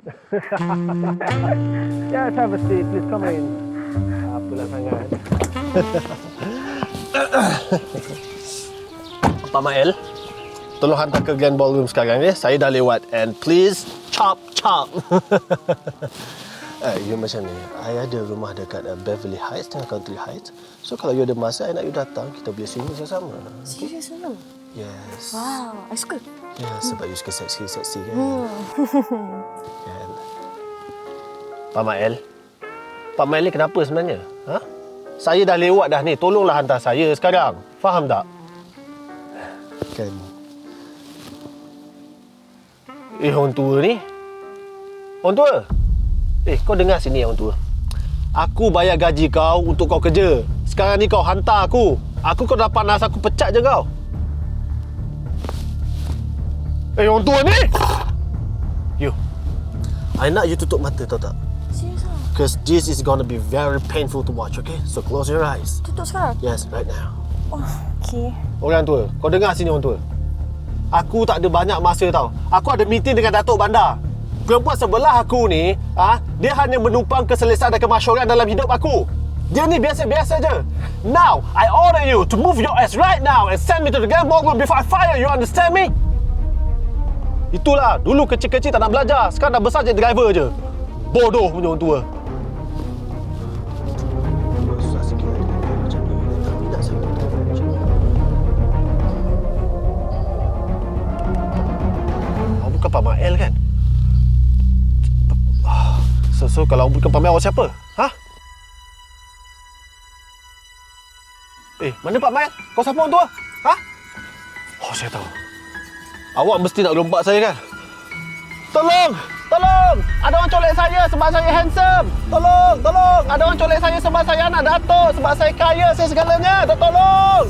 yes, have a seat. Please come in. Apalah sangat. Pak Mael, tolong hantar ke Grand Ballroom sekarang ya. Saya dah lewat and please chop chop. Eh, you macam ni. I ada rumah dekat uh, Beverly Heights dengan Country Heights. So kalau you ada masa, I nak you datang. Kita boleh swimming sama-sama. Serius memang? Yes. Wow, I suka. Ya, sebab you suka seksi-seksi kan. kan. Pak Mael. Pak Mael ni kenapa sebenarnya? Ha? Saya dah lewat dah ni. Tolonglah hantar saya sekarang. Faham tak? Kan. Eh, orang tua ni. Orang tua? Eh, kau dengar sini orang tua. Aku bayar gaji kau untuk kau kerja. Sekarang ni kau hantar aku. Aku kau dah panas aku pecat je kau. Eh, orang tua ni! You. I nak you tutup mata, tahu tak? Serius ah? Because this is gonna be very painful to watch, okay? So close your eyes. Tutup sekarang? Yes, right now. Oh, okay. Orang tua, kau dengar sini orang tua. Aku tak ada banyak masa tau. Aku ada meeting dengan Datuk Bandar. Perempuan sebelah aku ni, ah, dia hanya menumpang keselesaan dan kemasyuran dalam hidup aku. Dia ni biasa-biasa je. Now, I order you to move your ass right now and send me to the game ballroom before I fire you, understand me? Itulah, dulu kecil-kecil tak nak belajar. Sekarang dah besar jadi driver je. Bodoh punya orang tua. Bukan Pak Mael kan? So, so kalau bukan Pak Mael, awak siapa? Ha? Eh, mana Pak Mael? Kau siapa orang tua? Ha? Oh, saya tahu. Awak mesti nak lompat saya kan? Tolong! Tolong! Ada orang colek saya sebab saya handsome! Tolong! Tolong! Ada orang colek saya sebab saya anak datuk, sebab saya kaya, saya segalanya! Tolong!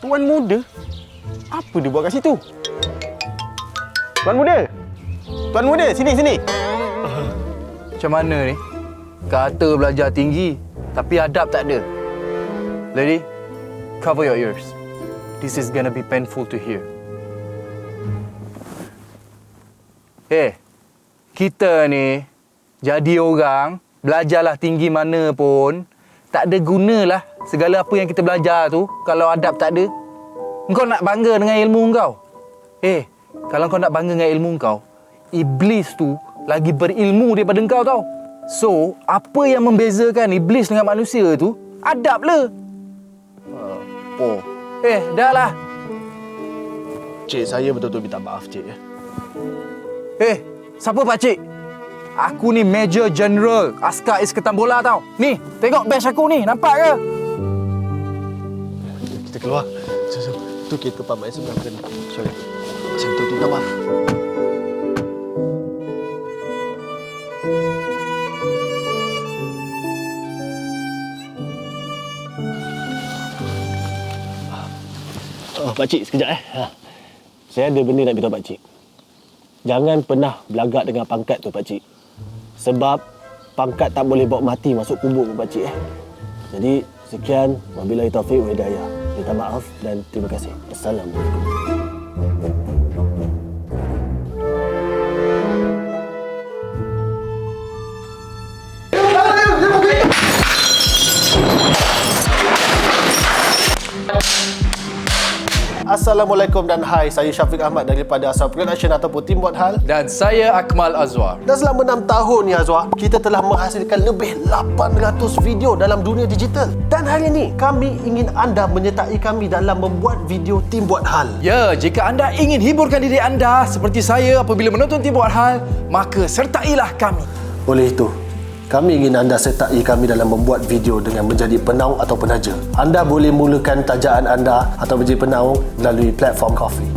Tuan muda? Apa dia buat kat situ? Tuan muda? Tuan muda, sini, sini. Macam mana ni? Kata belajar tinggi, tapi adab tak ada. Lady, cover your ears. This is gonna be painful to hear. Eh, kita ni jadi orang, belajarlah tinggi mana pun, tak ada gunalah segala apa yang kita belajar tu kalau adab tak ada. Kau nak bangga dengan ilmu kau. Eh, kalau kau nak bangga dengan ilmu kau, iblis tu lagi berilmu daripada kau tau. So, apa yang membezakan iblis dengan manusia tu? Adab le. Oh, Eh, dah lah. Cik, saya betul-betul minta maaf, Cik. ya. Eh, siapa pakcik? Aku ni Major General Askar Iskatan Bola tau. Ni, tengok badge aku ni. Nampak ke? Kita keluar. So, so. Tu kereta Pak kan. Sorry. Saya betul-betul minta maaf. Pakcik, sekejap eh. Ha. Saya ada benda nak beritahu pakcik. Jangan pernah belagak dengan pangkat tu, pakcik. Sebab pangkat tak boleh bawa mati masuk kubur, pakcik eh. Jadi, sekian. Wabillahi taufiq wa hidayah. Minta maaf dan terima kasih. Assalamualaikum. Assalamualaikum dan hai, saya Syafiq Ahmad daripada Asal Production ataupun Tim Buat Hal. Dan saya Akmal Azwar. Dan selama 6 tahun ni Azwar, kita telah menghasilkan lebih 800 video dalam dunia digital. Dan hari ini, kami ingin anda menyertai kami dalam membuat video Tim Buat Hal. Ya, jika anda ingin hiburkan diri anda seperti saya apabila menonton Tim Buat Hal, maka sertailah kami. Oleh itu, kami ingin anda sertai kami dalam membuat video dengan menjadi penaung atau penaja. Anda boleh mulakan tajaan anda atau menjadi penaung melalui platform Coffee.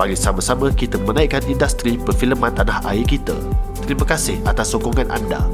Mari sama-sama kita menaikkan industri perfilman tanah air kita. Terima kasih atas sokongan anda.